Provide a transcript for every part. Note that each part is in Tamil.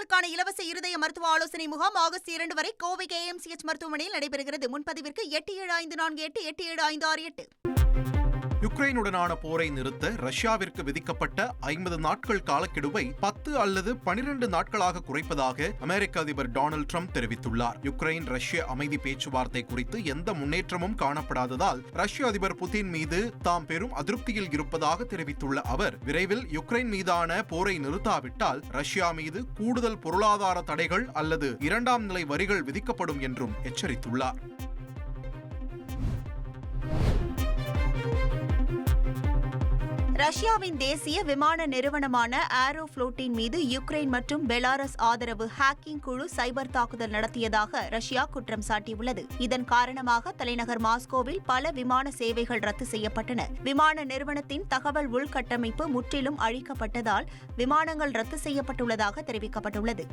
நோயாளிகளுக்கான இலவச இருதய மருத்துவ ஆலோசனை முகாம் ஆகஸ்ட் இரண்டு வரை கோவை கேஎம்சிஎச் மருத்துவமனையில் நடைபெறுகிறது. முன்பதிவிற்கு எட்டு ஏழு ஐந்து நான்கு எட்டு எட்டு ஏழு ஐந்து ஆறு எட்டு. யுக்ரைனுடனான போரை நிறுத்த ரஷ்யாவிற்கு விதிக்கப்பட்ட ஐம்பது நாட்கள் காலக்கெடுவை பத்து அல்லது பனிரெண்டு நாட்களாக குறைப்பதாக அமெரிக்க அதிபர் டொனால்டு ட்ரம்ப் தெரிவித்துள்ளார். யுக்ரைன் ரஷ்ய அமைதி பேச்சுவார்த்தை குறித்து எந்த முன்னேற்றமும் காணப்படாததால் ரஷ்ய அதிபர் புதின் மீது தாம் பெரும் அதிருப்தியில் இருப்பதாக தெரிவித்துள்ள அவர் விரைவில் யுக்ரைன் மீதான போரை நிறுத்தாவிட்டால் ரஷ்யா மீது கூடுதல் பொருளாதார தடைகள் அல்லது இரண்டாம் நிலை வரிகள் விதிக்கப்படும் என்றும் எச்சரித்துள்ளார். ரஷ்யாவின் தேசிய விமான நிறுவனமான ஏரோஃப்ளோட்டின் மீது யுக்ரைன் மற்றும் பெலாரஸ் ஆதரவு ஹேக்கிங் குழு சைபர் தாக்குதல் நடத்தியதாக ரஷ்யா குற்றம் சாட்டியுள்ளது. இதன் காரணமாக தலைநகர் மாஸ்கோவில் பல விமான சேவைகள் ரத்து செய்யப்பட்டன. விமான நிறுவனத்தின் தகவல் உள்கட்டமைப்பு முற்றிலும் அழிக்கப்பட்டதால் விமானங்கள் ரத்து செய்யப்பட்டுள்ளதாக தெரிவிக்கப்பட்டுள்ளது.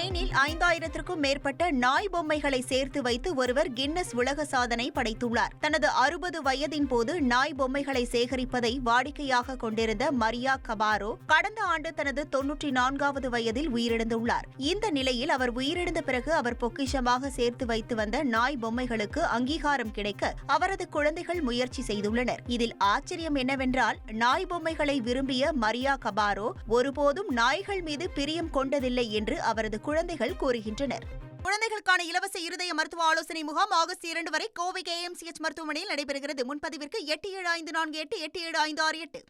ஸ்பெயினில் ஐந்தாயிரத்திற்கும் மேற்பட்ட நாய் பொம்மைகளை சேர்த்து வைத்து ஒருவர் கின்னஸ் உலக சாதனை படைத்துள்ளார். தனது அறுபது வயதின் போது நாய் பொம்மைகளை சேகரிப்பதை வாடிக்கையாக கொண்டிருந்த மரியா கபாரோ கடந்த ஆண்டு தனது தொன்னூற்றி நான்காவது வயதில் உயிரிழந்துள்ளார். இந்த நிலையில் அவர் உயிரிழந்த பிறகு அவர் பொக்கிஷமாக சேர்த்து வைத்து வந்த நாய் பொம்மைகளுக்கு அங்கீகாரம் கிடைக்க அவரது குழந்தைகள் முயற்சி செய்துள்ளனர். இதில் ஆச்சரியம் என்னவென்றால் நாய் பொம்மைகளை விரும்பிய மரியா கபாரோ ஒருபோதும் நாய்கள் மீது பிரியம் கொண்டதில்லை என்று அவரது குழந்தைகள் கூறுகின்றனர். குழந்தைகளுக்கான இலவச இருதய மருத்துவ ஆலோசனை முகாம் ஆகஸ்ட் இரண்டு வரை கோவை கேஎம்சிஎச் மருத்துவமனையில் நடைபெறுகிறது. முன்பதிவிற்கு எட்டு ஏழு ஐந்து நான்கு எட்டு எட்டு ஏழு ஐந்து ஆறு எட்டு.